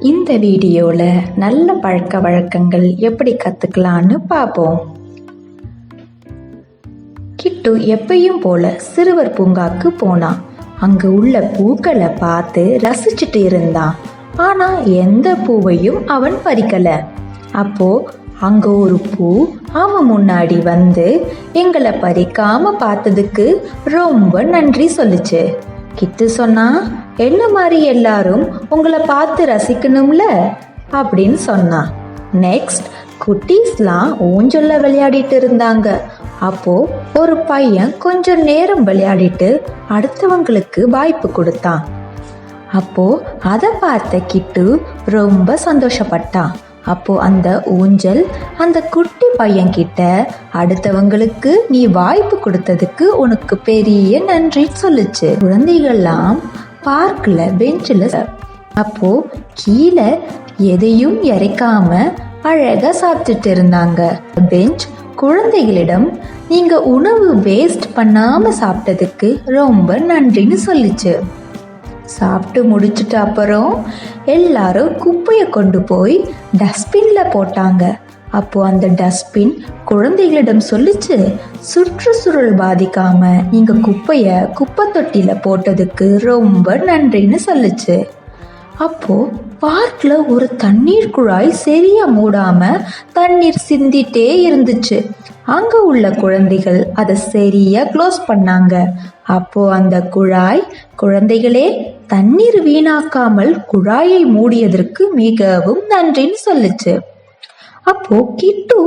இந்த வீடியோவில் நல்ல பழக்க வழக்கங்கள் எப்படி கற்றுக்கலான்னு பார்ப்போம் கிட்டு எப்பயும் போல சிறுவர் பூங்காக்கு போனான். அங்கே உள்ள பூக்களை பார்த்து ரசிச்சுட்டு இருந்தான். ஆனால் எந்த பூவையும் அவன் பறிக்கலை. அப்போ அங்கே ஒரு பூ அவன் முன்னாடி வந்து எங்களை பறிக்காம பார்த்ததுக்கு ரொம்ப நன்றி சொல்லுச்சு. கிட்டு சொன்னா என்ன மாதிரி எல்லாரும் உங்களை பார்த்து ரசிக்கணும்ல? அப்படின்னு சொன்னான் நெக்ஸ்ட் குட்டீஸ்லாம் ஊஞ்சல்ல விளையாடிட்டு இருந்தாங்க. அப்போ ஒரு பையன் கொஞ்சம் நேரம் விளையாடிட்டு அடுத்தவங்களுக்கு வாய்ப்பு கொடுத்தான். அப்போ அதை பார்த்த கிட்டு ரொம்ப சந்தோஷப்பட்டான். அப்போ அந்த ஊஞ்சல் அந்த குட்டி பையன்கிட்ட அடுத்தவங்களுக்கு நீ வாய்ப்பு கொடுத்ததுக்கு உனக்கு பெரிய நன்றி சொல்லுச்சு. குழந்தைகள்லாம் பார்க்கில் பெஞ்சில். அப்போ கீழே எதையும் இறைக்காம அழகா சாப்பிட்டுட்டு இருந்தாங்க. பெஞ்ச் குழந்தைகளிடம் நீங்க உணவு வேஸ்ட் பண்ணாம சாப்பிட்டதுக்கு ரொம்ப நன்றின்னு சொல்லுச்சு. சாப்பிட்டு முடிச்சிட்ட அப்புறம் எல்லாரும் குப்பையை கொண்டு போய் டஸ்ட்பின்ல போட்டாங்க. அப்போ அந்த டஸ்ட்பின் குழந்தைகளிடம் சொல்லிச்சு சுற்றுச்சூழல் பாதிக்காம நீங்க குப்பைய குப்பை தொட்டியில போட்டதுக்கு ரொம்ப நன்றின்னு சொல்லுச்சு. அப்போ பார்க்கில் ஒரு தண்ணீர் குழாய் சரியா மூடாம தண்ணீர் சிந்திட்டே இருந்துச்சு. அங்க உள்ள குழந்தைகள் அதை சரியா க்ளோஸ் பண்ணாங்க. அப்போ அந்த குழாய் குழந்தைகளே தண்ணீர் வீணாக்காமல் குழாயை மூடியதற்கு மிகவும் நன்றின்னு சொல்லுச்சு. அப்போ கிட்டு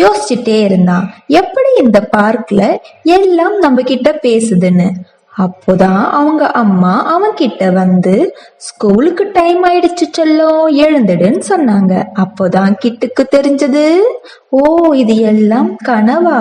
யோசிச்சுட்டே இருந்தான். எப்படி இந்த பார்க்ல எல்லாம் நம்ம கிட்ட பேசுதுன்னு? அப்போதான் அவங்க அம்மா அவன் கிட்ட வந்து ஸ்கூலுக்கு டைம் ஆயிடுச்சு செல்லம் எழுந்துடுன்னு சொன்னாங்க. அப்போதான் கிட்டுக்கு தெரிஞ்சது ஓ இது எல்லாம் கனவா?